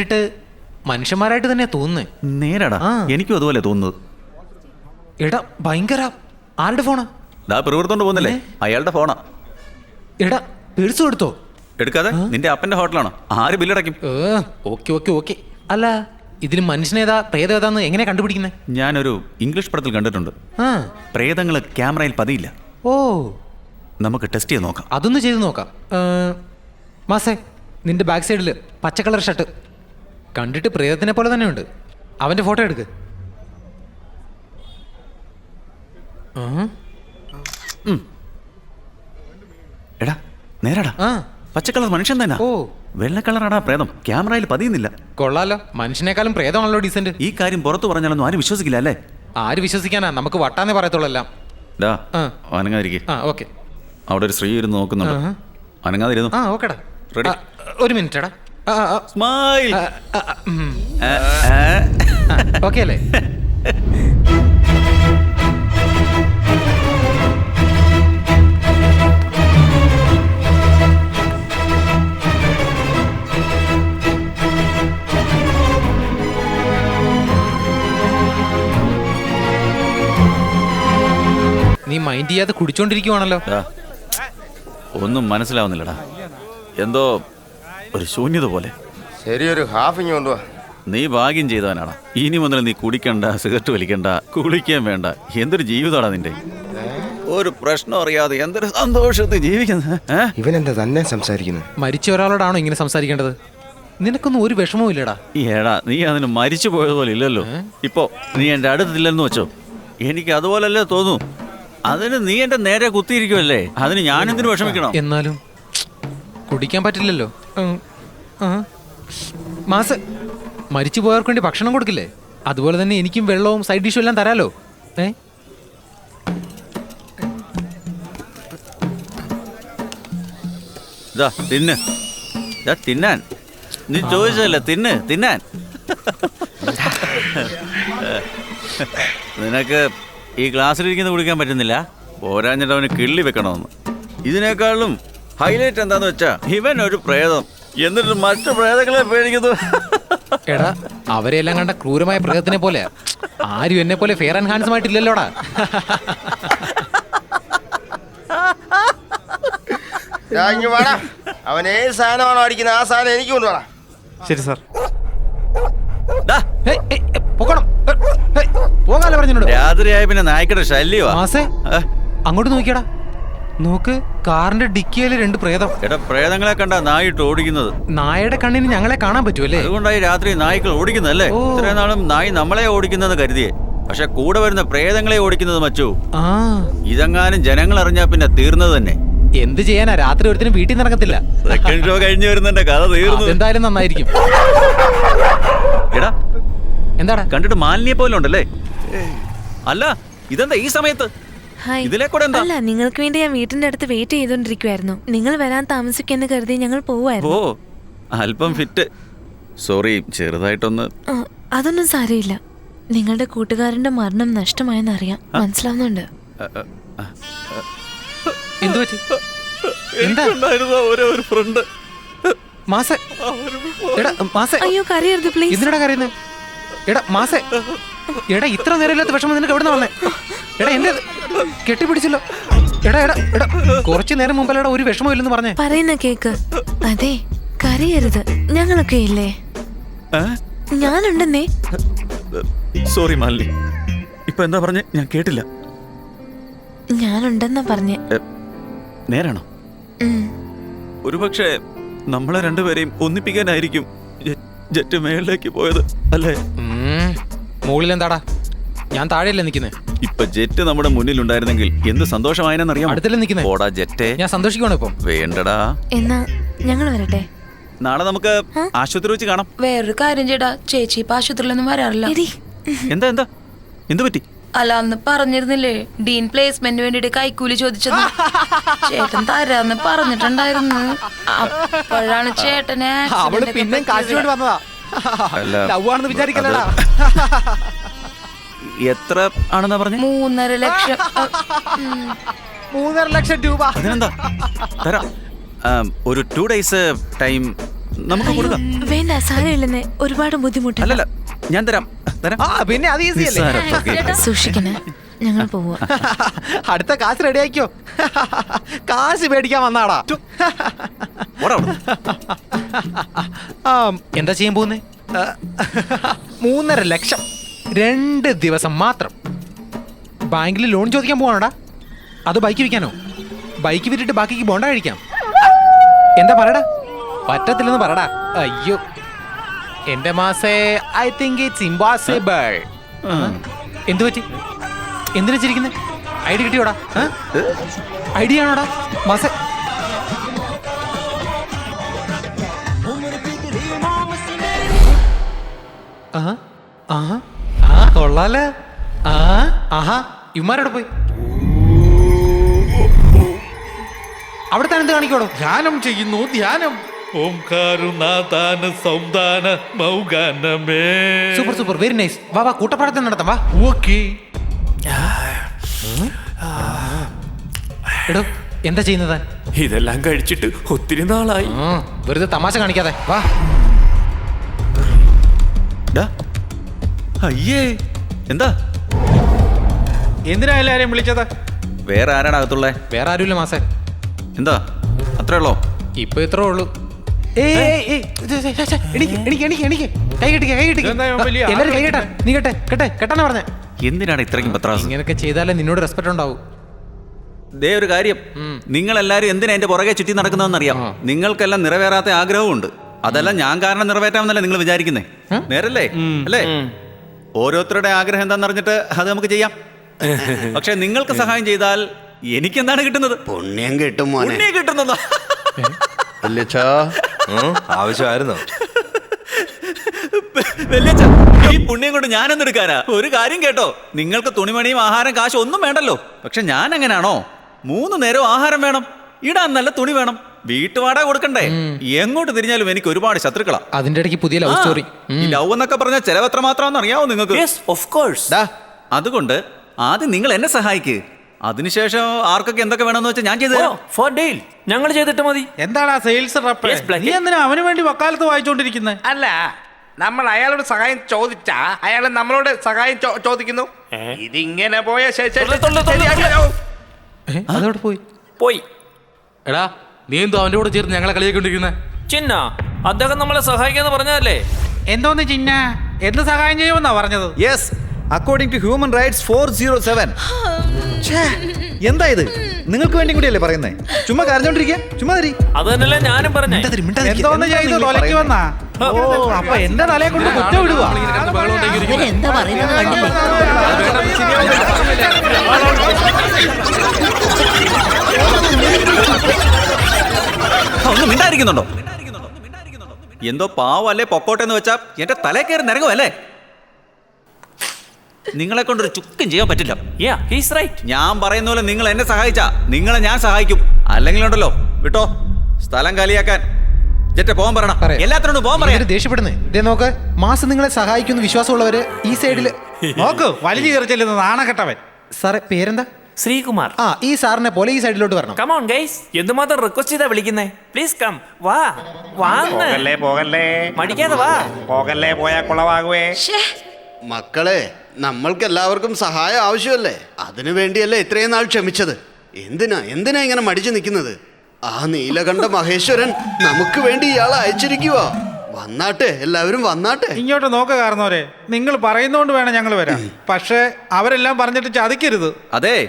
ിട്ട് മനുഷ്യന്മാരായിട്ട് തന്നെ തോന്നുന്നു. നേരടാ. ആ. എനിക്കും അതുപോലെ തോന്നുന്നത്. എടാ ഭയങ്കര. ആരുടെ ഫോണാ? ദാ പ്രവൃത്തോണ്ട് പോകുന്നില്ലേ? അയാളുടെ ഫോണാ. എടാ പേഴ്സ് കൊടുത്തോ? എടുക്കാതെ? നിന്റെ അപ്പന്റെ ഹോട്ടലാണോ? ആര് ബില്ലടയ്ക്കും? ഏ ഓക്കെ ഓക്കെ ഓക്കെ. അല്ല ഇതിൽ മനുഷ്യനേതാ പ്രേതം ഏതാന്ന് എങ്ങനെ കണ്ടുപിടിക്കുന്നേ? ഞാനൊരു ഇംഗ്ലീഷ് പടത്തിൽ കണ്ടിട്ടുണ്ട്. ആ. പ്രേതങ്ങൾ ക്യാമറയിൽ പതിയില്ല. ഓ. നമുക്ക് ടെസ്റ്റ് ചെയ്ത് നോക്കാം. അതൊന്ന് ചെയ്ത് നോക്കാം. ഏ, മാസേ നിന്റെ ബാക്ക് സൈഡിൽ പച്ച കളർ ഷർട്ട്. കണ്ടിട്ട് പ്രേതത്തിനെ പോലെ തന്നെ ഉണ്ട് അവന്റെ ഫോട്ടോ എടുക്ക്. എടാ നേരാടാ. ആ. പച്ചക്കളർ മനുഷ്യൻ തന്നെ. ഓ. വെള്ള കളറാടാ പ്രേതം. ക്യാമറയിൽ പതിയുന്നില്ല. കൊള്ളാലോ. മനുഷ്യനേക്കാളും പ്രേതമാണല്ലോ ഡീസന്റ് ഈ കാര്യം പുറത്തു പറഞ്ഞാലൊന്നും ആരും വിശ്വസിക്കില്ല അല്ലേ? ആര് വിശ്വസിക്കാനാ? നമുക്ക് വട്ടാന്നേ പറയത്തുള്ളൂ എല്ലാം. ഡാ ആ. അനങ്ങാതിരിക്കെ. ആ ഓക്കെ. അവിടെ ഒരു സ്ത്രീ ഇരുന്ന് നോക്കുന്നുണ്ട്. അനങ്ങാതിരുന്നു? ആ ഓക്കെടാ. റെഡി ഒരു മിനിറ്റ് എടാ സ്മൈൽ ഓക്കെ അല്ലേ നീ മൈൻഡ് ചെയ്യാതെ കുടിച്ചോണ്ടിരിക്കുവാണല്ലോ. ഒന്നും മനസ്സിലാവുന്നില്ലടാ. എന്തോ ഒരു ശൂന്യത പോലെ. ശരിയൊരു ഒരു ഹാഫ് ഇങ്ങ് നീ ഭാഗ്യം ചെയ്തവനാണ് ഇനി മുതൽ നീ കുടിക്കണ്ട സിഗരറ്റ് വലിക്കണ്ട കുളിക്കാൻ വേണ്ട. എന്തൊരു ജീവിതമാടാ നിന്റെ. ഒരു പ്രശ്നം അറിയാതെ എന്തൊരു സന്തോഷത്തിൽ ജീവിക്കുന്നത്? ഇവനെന്താ തന്നെ സംസാരിക്കുന്നത്? മരിച്ച ഒരാളോടാണോ ഇങ്ങനെ സംസാരിക്കേണ്ടത്? നിനക്കൊന്നും ഒരു വിഷമവും ഇല്ലടാ. ഏടാ നീ അതിന് മരിച്ചു പോയതുപോലെ ഇല്ലല്ലോ. ഇപ്പോ നീ എന്റെ അടുത്തില്ലെന്ന് വെച്ചോ. എനിക്ക് അതുപോലല്ലേ തോന്നൂ. അതിന് നീ എന്റെ നേരെ കുത്തിയിരിക്കുമല്ലേ അതിന് ഞാൻ എന്തിനു വിഷമിക്കണം? എന്നാലും കുടിക്കാൻ പറ്റില്ലല്ലോ. മാസ് മരിച്ചു പോയവർക്ക് വേണ്ടി ഭക്ഷണം കൊടുക്കില്ലേ? അതുപോലെ തന്നെ എനിക്കും വെള്ളവും സൈഡ് ഡിഷും എല്ലാം തരാലോ? ഏ? തിന്ന്. തിന്നാൻ. നീ ചോദിച്ചല്ലേ തിന്ന് തിന്നാൻ? നിനക്ക് ഈ ഗ്ലാസ്സിലിരിക്കുന്നത് കുടിക്കാൻ പറ്റുന്നില്ല. പോരാഞ്ഞിട്ട് അവന് കിള്ളി വെക്കണമെന്ന്. ഇതിനേക്കാളും ഹൈലൈറ്റ് എന്താന്ന് വെച്ചാ ഇവൻ ഒരു പ്രേതം. എന്നിട്ട് മറ്റു പ്രേതങ്ങളെ പേടിക്കുന്നു. എടാ അവരെല്ലാം കണ്ട ക്രൂരമായ പ്രേതത്തിനെ പോലെ. ആരും എന്നെ പോലെ ഫെയർ ആൻഡ് ഹാൻഡ്സം ആയിട്ടില്ലല്ലോടാ. ദാ ഇങ്ങ് വാടാ. അവൻ ഏത് സാധനമാണോ അടിക്കുന്നത് ആ സാധനം എനിക്ക് ശരി സാർ. ദാ, പോകാലോ രാത്രിയായ പിന്നെ നായ്ക്കയുടെ ശല്യവാ. മാസേ ഏ? അങ്ങോട്ട് നോക്കിയടാ. നോക്ക്. കാറിന്റെ ഡിക്കിയിൽ രണ്ട് പ്രേതം. എടാ പ്രേതങ്ങളെ കണ്ട നായിട്ട് ഓടിക്കുന്നത്. നായയുടെ കണ്ണിന് ഞങ്ങളെ കാണാൻ പറ്റുമല്ലേ അതുകൊണ്ടായി രാത്രി നായ്ക്കൾ ഓടിക്കുന്നതല്ലേ? ഓ. ഇത്രയും നാളും നായി നമ്മളെ ഓടിക്കുന്നത് കരുതിയേ. പക്ഷെ കൂടെ വരുന്ന പ്രേതങ്ങളെ ഓടിക്കുന്നത് മച്ചു. ആ. ഇതെങ്ങാനും ജനങ്ങൾ അറിഞ്ഞാ പിന്നെ തീർന്നത് തന്നെ. എന്ത് ചെയ്യാനാ? രാത്രി ഒരുത്തിനും വീട്ടിൽ നിന്ന് ഇറങ്ങത്തില്ല സെക്കൻഡ് ഷോ കഴിഞ്ഞു വരുന്നുണ്ട് കഥ തീർന്നു. എന്തായാലും നന്നായിരിക്കും. എടാ എന്താടാ കണ്ടിട്ട് മാലിന്യ പോലെ ഉണ്ടല്ലേ അല്ല ഇതെന്താ ഈ സമയത്ത്? ഇതിലെ കൂടെ എന്താ? അല്ല നിങ്ങൾക്ക് വേണ്ടി ഞാൻ വീട്ടിന്റെ അടുത്ത് വെയിറ്റ് ചെയ്തോണ്ടിരിക്കുവായിരുന്നു നിങ്ങൾ വരാൻ താമസിക്കുമെന്ന് കരുതി ഞങ്ങൾ പോവായിരുന്നു ഓ അല്പം ഫിറ്റ് സോറി ചെറുതായിട്ടൊന്ന് ആ, അതൊന്നും സാരമില്ല. നിങ്ങളുടെ കൂട്ടുകാരന്റെ മരണം നഷ്ടമായെന്നറിയാം മനസ്സിലാവുന്നുണ്ട്. അ. എന്തു പറ്റി? എന്താ? എനിക്കുണ്ടായിരുന്ന ഒരേ ഒരു ഫ്രണ്ട് മാസേ. എടാ മാസേ. അയ്യോ കരയരുത് പ്ലീസ് എന്തിനാടാ കരയുന്നത് എടാ മാസേ. എടാ ഇത്ര നേരമില്ലാത്ത വിഷമം നിനക്ക് എവിടെ വന്നേ? എടാ എന്റെ കെട്ടിപ്പിടിച്ചല്ലോ. എടാ എടാ എടാ കുറച്ചു നേരം മുമ്പല്ലടാ ഒരു വിഷമം ഇല്ലെന്ന് പറഞ്ഞേ. പറയുന്ന കേക്ക്. അതെ കരയരുത്. ഞങ്ങളൊക്കെ ഇല്ലേ? ഞാനുണ്ടെന്നേ. സോറി മാലിനി. ഇപ്പൊ എന്താ പറഞ്ഞേ? ഞാൻ കേട്ടില്ല. ഞാനുണ്ടെന്നാ പറഞ്ഞേ. നേരാണോ. ഒരുപക്ഷെ നമ്മളെ രണ്ടുപേരെയും ഒന്നിപ്പിക്കാനായിരിക്കും ജെറ്റ് മേളിലേക്ക് പോയത് അല്ലേ? മുകളിൽ എന്താടാ ഞാൻ താഴെയല്ലേ നിൽക്കുന്നത് ഇപ്പൊ ജെറ്റ് നമ്മുടെ മുന്നിൽ ഉണ്ടായിരുന്നെങ്കിൽ എന്ത് സന്തോഷമായെന്നറിയാം അടുത്തല്ലേ നിൽക്കുന്നത് ഓടാ ജെറ്റേ ഞാൻ സന്തോഷിക്കുവാണ് ഇപ്പം? വേണ്ടടാ. എന്നാ ഞങ്ങൾ വരട്ടെ. നാളെ നമുക്ക് ആശുപത്രി വെച്ച് കാണാം. വേറൊരു കാര്യം ചേട്ടാ ചേച്ചി ഇപ്പൊ ആശുപത്രിയിലൊന്നും വരാറില്ല. എന്താ എന്താ? എന്ത് പറ്റി? അല്ല അന്ന് പറഞ്ഞിരുന്നില്ലേ? ഡീൻ പ്ലേസ്മെന്റിന് വേണ്ടിട്ട് കൈക്കൂലി ചോദിച്ചത്. ചേട്ടൻ തരാന്ന് പറഞ്ഞിട്ടുണ്ടായിരുന്നു. അപ്പോഴാണ് ചേട്ടനെ അവൾ പിന്നെ കാശ് വന്നതാ. അല്ല, ലവ് ആണെന്ന് വിചാരിക്കലടാ എത്ര ആണെന്നാ പറഞ്ഞു? മൂന്നര ലക്ഷം. മൂന്നര ലക്ഷം രൂപ. അതിനെന്താ? തരാം. ആം, ഒരു ടു ഡേയ്സ് ടൈം നമുക്ക് കൊടുക്കാം. വേണ്ട സാരമില്ലെന്ന്. ഒരുപാട് ബുദ്ധിമുട്ട്. അല്ലല്ല ഞാൻ തരാം. തരാം. ആ പിന്നെ അത് ഈസി അല്ലേ? നിസ്സാരം. സൂക്ഷിക്കണേ. ഞങ്ങൾ പോവാ. അടുത്ത കാശ് റെഡി ആക്കിയോ കാശ് മേടിക്കാൻ വന്നാടാ. പോടാ അവിടുന്ന്. ആ, എന്താ ചെയ്യാൻ പോകുന്നേ? മൂന്നര ലക്ഷം. രണ്ട് ദിവസം മാത്രം. ബാങ്കിൽ ലോൺ ചോദിക്കാൻ പോവാണോടാ? അത് ബൈക്ക് വിൽക്കാനോ? ബൈക്ക് വിറ്റിട്ട് ബാക്കിക്ക് ബോണ്ട കഴിക്കാം. എന്താ പറയടാ? പറ്റത്തില്ലെന്ന് പറടാ അയ്യോ. എന്റെ മാസേ ഐ തിങ്ക് ഇറ്റ്സ് ഇംപോസിബിൾ എന്തു പറ്റി? എന്തിനാ ചിരിക്കുന്നത് ഐഡി കിട്ടിയോടാ? ഐഡിയ ആണോടാ? മാസേ. ആഹാ. ആഹാ. ആ കൊള്ളാലേ. ആ? ആഹാ ഇമാരോട് പോയി. അവിടെ തന്നെ എന്ത് കാണിക്കോടോ ധ്യാനം ചെയ്യുന്നു ധ്യാനം. ഓംകാരുനാഥാന സൗന്ദാന മൗഗാനമേ സൂപ്പർ സൂപ്പർ വെരി നൈസ് വാ വാ കൂട്ടപ്പാടത്തിൽ നടത്താം വാ. ഓക്കെ എടോ എന്താ ചെയ്യുന്നത്? ഇതെല്ലാം കഴിച്ചിട്ട് ഒത്തിരി നാളായി. വെറുതെ തമാശ കാണിക്കാതെ. വാ. ഡാ. അയ്യേ. എന്താ? എന്തിനാ എല്ലാരെയും വിളിച്ചത്? വേറെ ആരാണ് അകത്തുള്ളേ? വേറെ ആരുമില്ല മാസേ എന്താ? അത്രേ ഉള്ളോ? ഇപ്പൊ ഇത്രേ ഉള്ളൂ. എന്തിനാണ് ഇത്രയും പത്രാസ്? ഇങ്ങനെയൊക്കെ ചെയ്താലേ നിന്നോട് റെസ്പെക്ട് ഉണ്ടാവും. ദേ ഒരു കാര്യം. നിങ്ങൾ എല്ലാരും എന്തിനാ എന്റെ പുറകെ ചുറ്റി നടക്കുന്നതെന്ന് അറിയാം ആ. നിങ്ങൾക്കെല്ലാം നിറവേറാത്ത ആഗ്രഹമുണ്ട് അതെല്ലാം ഞാൻ കാരണം നിറവേറ്റാമെന്നല്ലേ നിങ്ങൾ വിചാരിക്കുന്നേ? നേരല്ലേ? അല്ലേ? ഓരോരുത്തരുടെ ആഗ്രഹം എന്താണെന്ന് അറിഞ്ഞിട്ട് അത് നമുക്ക് ചെയ്യാം. പക്ഷെ നിങ്ങൾക്ക് സഹായം ചെയ്താൽ എനിക്ക് എന്താണ് കിട്ടുന്നത്? പുണ്യം കിട്ടും മോനെ. പുണ്യം കിട്ടുന്നതാ. വല്യച്ഛാ. ആവശ്യമായിരുന്നു? വല്യച്ഛ, ഈ പുണ്യം കൊണ്ട് ഞാൻ എന്തെടുക്കാനാ ഒരു കാര്യം കേട്ടോ. നിങ്ങൾക്ക് തുണിമണിയും ആഹാരം കാശും ഒന്നും വേണ്ടല്ലോ. പക്ഷെ ഞാൻ എങ്ങനെയാണോ മൂന്ന് നേരം ആഹാരം വേണം. ഇടാൻ നല്ല തുണി വേണം. വീട്ടുവാടക കൊടുക്കണ്ടേ? എങ്ങോട്ട് തിരിഞ്ഞാലും എനിക്ക് ഒരുപാട് ശത്രുക്കളാ. അതിന്റെ ഇടയ്ക്ക് പുതിയ ലവ് സ്റ്റോറി ഈ ലവ് എന്നൊക്കെ പറഞ്ഞാൽ ചെലവ് എത്ര മാത്രമാണെന്ന് അറിയാവോ നിങ്ങൾക്ക്? ഓഫ് കോഴ്സ് ദാ, അതുകൊണ്ട് ആദ്യം നിങ്ങൾ എന്നെ സഹായിക്ക്. അതിനുശേഷം ആർക്കൊക്കെ എന്തൊക്കെ വേണമെന്ന് വെച്ചാൽ ഞാൻ ചെയ്തു ഫോർ ഡെയിൽ ഞങ്ങൾ ചെയ്തിട്ട് മതി. എന്താണ് ആ സെയിൽസ് റപ്പ് നീ എന്തിനാ അവന് വേണ്ടി വക്കാലത്ത് വായിച്ചോണ്ടിരിക്കുന്നത് അല്ല നമ്മൾ അയാളോട് സഹായം ചോദിച്ചാ അയാൾ നമ്മളോട് സഹായം ചോദിക്കുന്നു. ഇതിങ്ങനെ പോയ ശേഷം അതവിടെ പോയി. പോയി. എടാ നീ എന്തോ അവന്റെ കൂടെ ചേർന്ന് ഞങ്ങളെ കളിയാക്കൊണ്ടിരിക്കുന്നത് ചിന്ന അദ്ദേഹം നമ്മളെ സഹായിക്കാന്ന് പറഞ്ഞതല്ലേ? എന്തോന്ന് ചിന്ന? എന്ത് സഹായം ചെയ്യുമെന്നാ പറഞ്ഞത്? Yes according to human rights four zero seven എന്താ ഇത്? നിങ്ങൾക്ക് വേണ്ടി കൂടിയല്ലേ പറയുന്നേ? ചുമ്മാ കരഞ്ഞോണ്ടിരിക്കുക ചുമ്മാ തരി അത് തന്നെയല്ലേ ഞാനും പറഞ്ഞു. എന്തോന്ന് ചെയ്ത്? തൊലയ്ക്ക് വന്നാ? ഓ അപ്പൊ എന്റെ തലയെ കൊണ്ട് കുറ്റ വിടുവാ എന്താ പറയുന്നത്? കണ്ടില്ലേ ഒന്ന് മിണ്ടായിരിക്കുന്നുണ്ടോ? എന്തോ പാവല്ലേ പൊക്കോട്ടെ എന്ന് വെച്ചാ എന്റെ തലേ കയറി നിരങ്ങുമല്ലേ നിങ്ങളെ കൊണ്ടൊരു ചുക്കും ചെയ്യാൻ പറ്റില്ല. യാ ഹീസ് റൈറ്റ് ഞാൻ പറയുന്ന പോലെ നിങ്ങൾ എന്നെ സഹായിച്ചാ. നിങ്ങളെ ഞാൻ സഹായിക്കും. അല്ലെങ്കിൽ ഉണ്ടല്ലോ വിട്ടോ? സ്ഥലം കാലിയാക്കാൻ. ജെറ്റ പോകാൻ പറയണം. പറയാം. എല്ലാത്തിനോടും പോകാൻ പറയാം. ഇവർ ദേഷ്യപ്പെടുന്നേ. ഇതേ നോക്ക് മാസം നിങ്ങളെ സഹായിക്കുന്ന വിശ്വാസമുള്ളവര് ഈ സൈഡിൽ നോക്ക് വലിച്ചു കയറി ചെല്ലുന്ന നാണക്കെട്ടവൻ. സാറേ പേരെന്താ? ശ്രീകുമാർ. ആ ഈ സാറിനെ പോലെ ഈ സൈഡിലോട്ട് വരണം. കമോൺ ഗൈസ് എന്തുമാത്രം റിക്വസ്റ്റ് ചെയ്താ വിളിക്കുന്നേ? പ്ലീസ് കം വാ. വാന്ന്. പോകല്ലേ പോകല്ലേ. മടിക്കാതെ വാ. പോകല്ലേ പോയാ കുളവാകുവേ. മക്കളെ നമ്മൾക്ക് എല്ലാവർക്കും സഹായം ആവശ്യമല്ലേ? അതിനു വേണ്ടിയല്ലേ ഇത്രയും നാൾ ക്ഷമിച്ചത്. എന്തിനാ എന്തിനാ ഇങ്ങനെ മടിച്ചു നിൽക്കുന്നത്? ആ നീലകണ്ഠ മഹേശ്വരൻ നമുക്ക് വേണ്ടി ഇയാളെ അയച്ചിരിക്കുക വന്നാട്ടെ എല്ലാവരും വന്നാട്ടെ. ഇങ്ങോട്ട് നോക്ക കാരണവരെ. നിങ്ങൾ പറയുന്നോണ്ട് വേണം ഞങ്ങൾ വരാൻ. പക്ഷേ അവരെല്ലാം പറഞ്ഞിട്ട് ചതിക്കരുത്. അതെ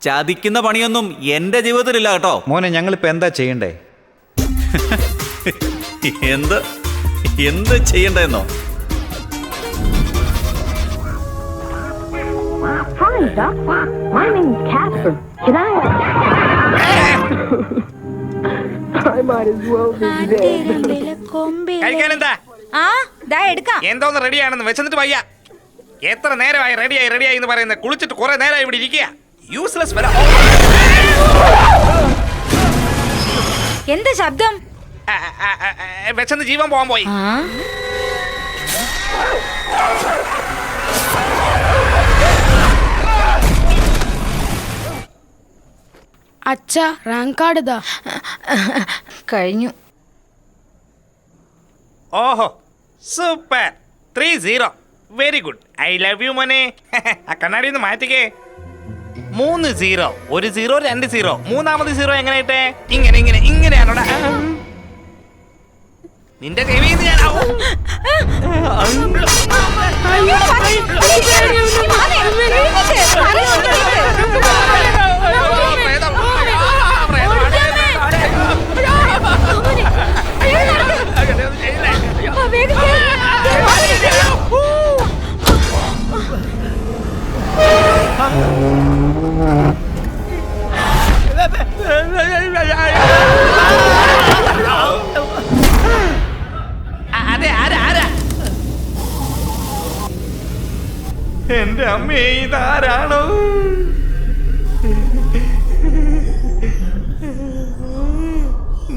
ചതിക്കുന്ന പണിയൊന്നും എന്റെ ജീവിതത്തിലില്ല കേട്ടോ മോനെ ഞങ്ങളിപ്പോ എന്താ ചെയ്യണ്ടേ എന്ത് എന്ത് ചെയ്യണ്ടെന്നോ Hi, Doc. My name's Casper. Can I? I might as well be dead. കഴിക്കാനെന്താ ആ ദാ എടുക്കാം എന്തോന്ന് റെഡിയാണെന്ന് വെച്ചിട്ട് വയ്യ എത്ര നേരമായി റെഡിയായി റെഡിയായി എന്ന് പറയുന്നത് കുളിച്ചിട്ട് കുറെ നേരമായി ഇവിടെ ഇരിക്കുക യൂസ്ലെസ് വരാം എന്ത് ശബ്ദം? വെച്ചെന്ന് ജീവൻ പോകാൻ പോയി. അച്ഛ റാങ്ക് കാർഡ് ഇതാ. കഴിഞ്ഞു. ഓഹോ super. Three zero. Very good. I love you മോനെ. ആ കണ്ണാടി ഒന്ന് മാറ്റിക്കേ. മൂന്ന് സീറോ ഒരു സീറോ രണ്ട് സീറോ. മൂന്നാമത് സീറോ എങ്ങനെ ഇട്ടേ? ഇങ്ങനെ ഇങ്ങനെ ഇങ്ങനെയാണോ? നിന്റെ കൈവിൽ നിന്ന്.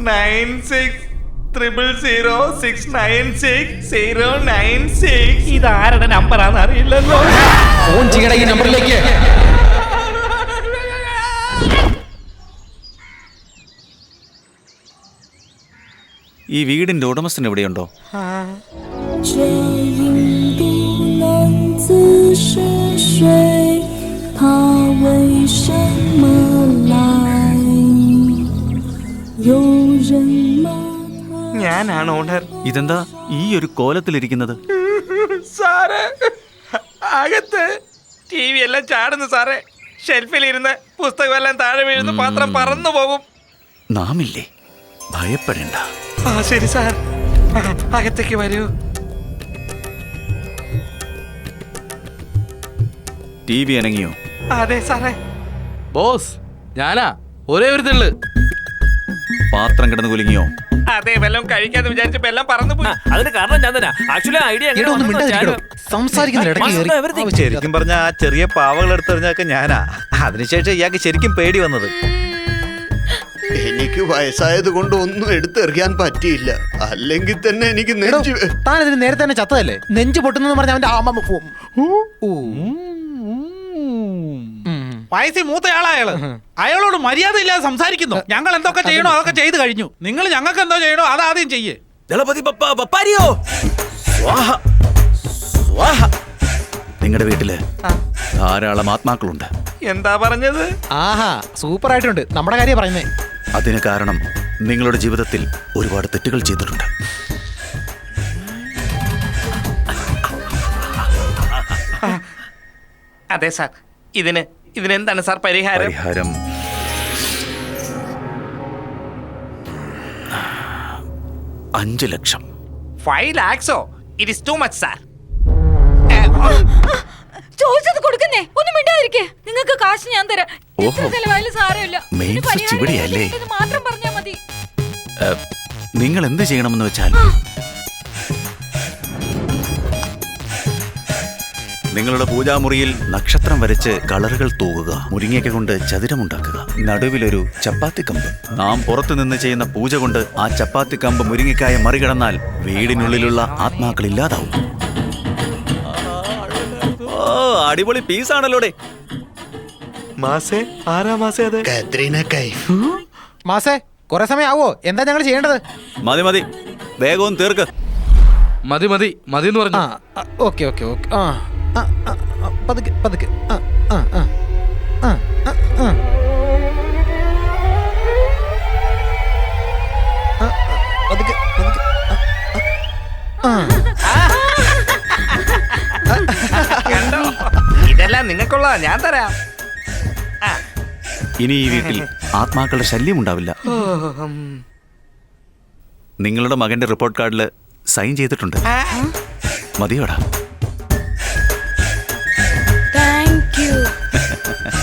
Nine six triple zero six nine six zero nine six ഇതാരുടെ നമ്പറാന്ന് അറിയില്ലല്ലോ. ഫോൺ ചെയ്യട ഈ നമ്പറിലേക്ക് ഈ വീടിന്റെ ഉടമസ്ഥൻ എവിടെയുണ്ടോ? 这 ഞാനാണ് ഓണർ ഇതെന്താ ഈ ഒരു കോലത്തിലിരിക്കുന്നത്? സാറ് അകത്ത് ടി വി എല്ലാം ചാടുന്നു സാറേ. ഷെൽഫിലിരുന്ന് പുസ്തകമെല്ലാം താഴെ വീഴുന്നു പാത്രം പറന്നു പോകും. നാമില്ലേ? ഭയപ്പെടേണ്ട. ആ ശരി സാർ. അകത്തേക്ക് വരൂ. ടി വി അനങ്ങിയോ? അതെ സാറേ. ബോസ് ഞാനാ. ഒരേ ഒരു തെള്ളു. പാത്രം കിടന്ന് കുലുങ്ങിയോ? അതെ വല്ലതും കഴിക്കാന്ന് വിചാരിച്ചപ്പോ എല്ലാം പറന്നു പോയി. അതിന് കാരണം ഞാൻ തന്നെ. ആക്ച്വലി ഐഡിയ ശരിക്കും പറഞ്ഞ ആ ചെറിയ പാവകൾ എടുത്തെറിഞ്ഞൊക്കെ ഞാനാ. അതിനുശേഷം ഇയാൾക്ക് ശരിക്കും പേടി വന്നത്. എനിക്ക് വയസ്സായത് കൊണ്ട് ഒന്നും എടുത്തെറിയാൻ പറ്റിയില്ല. അല്ലെങ്കിൽ തന്നെ എനിക്ക് നെഞ്ചു താൻ ഇതിന് നേരത്തെ തന്നെ ചത്തതല്ലേ? നെഞ്ചു പൊട്ടുന്നെന്ന് പറഞ്ഞ അവന്റെ ആമ്മ. വയസ്സിൽ മൂത്തയാളാ അയാൾ അയാളോട് മര്യാദയില്ലാതെ സംസാരിക്കുന്നു. ഞങ്ങൾ എന്തൊക്കെ ചെയ്യണോ അതൊക്കെ ചെയ്ത് കഴിഞ്ഞു. നിങ്ങൾ ഞങ്ങൾക്ക് എന്തോ ചെയ്യണോ അത് ആദ്യം ചെയ്യേ. നിങ്ങളുടെ വീട്ടിൽ ധാരാളം ആത്മാക്കളുണ്ട്. എന്താ പറഞ്ഞത്? ആഹാ സൂപ്പർ ആയിട്ടുണ്ട് നമ്മുടെ കാര്യം പറയുന്നേ. അതിന് കാരണം നിങ്ങളുടെ ജീവിതത്തിൽ ഒരുപാട് തെറ്റുകൾ ചെയ്തിട്ടുണ്ട്. അതെ സാർ. ഇതിന് ഇതിനെന്താണ് സാർ പരിഹാരം? പരിഹാരം. അഞ്ച് ലക്ഷം. Five ലാക്സോ? It is too much sir ചോദിച്ചത് കൊടുക്കുന്നേ. ഒന്നും മിണ്ടാതിരിക്കേ. നിങ്ങൾക്ക് കാശ് ഞാൻ തരാം. ഓഹോ. ചെലവായാലും സാരമില്ല. മെയിൻ സ്വിച്ച് ഇവിടെയല്ലേ? ഇത് മാത്രം പറഞ്ഞാൽ മതി. നിങ്ങൾ എന്ത് ചെയ്യണമെന്ന് വെച്ചാൽ നിങ്ങളുടെ പൂജാമുറിയിൽ നക്ഷത്രം വരച്ച് കളറുകൾ തൂകുക മുരിങ്ങയ്ക്ക കൊണ്ട് ചതുരമുണ്ടാക്കുക. നടുവിലൊരു ചപ്പാത്തി കമ്പ്. നാം പുറത്തു നിന്ന് ചെയ്യുന്ന പൂജ കൊണ്ട് ആ ചപ്പാത്തി കമ്പ് മുരിങ്ങയ്ക്കായ മറികടന്നാൽ വീടിനുള്ളിലുള്ള ആത്മാക്കൾ ഇല്ലാതാവും. ഓ അടിപൊളി പീസ് ആണല്ലോ ആരാ മാസേ അത്? കത്രീന കൈഫ്. മാസേ കുറെ സമയം ആവോ എന്താ ഞങ്ങൾ ചെയ്യേണ്ടത്? മതി മതി. വേഗവും തീർക്ക്. മതി മതി മതി എന്ന് ആ പറഞ്ഞു ഓക്കെ ഓക്കെ ഓക്കെ ആ ആ, ആ, ആ, പതുക്കെ പതുക്കെ ആ ആ ആ ആ ആ, ആ. ആ, ആ, പതുക്കെ പതുക്കെ ആ, ആ. കണ്ടോ ഇതെല്ലാം നിങ്ങൾക്കുള്ള ഞാൻ തരാം ഇനി ഈ വീട്ടിൽ ആത്മാക്കളുടെ ശല്യം ഉണ്ടാവില്ല നിങ്ങളുടെ മകന്റെ റിപ്പോർട്ട് കാർഡിൽ സൈൻ ചെയ്തിട്ടുണ്ട്. മതിയോടാ. Thank you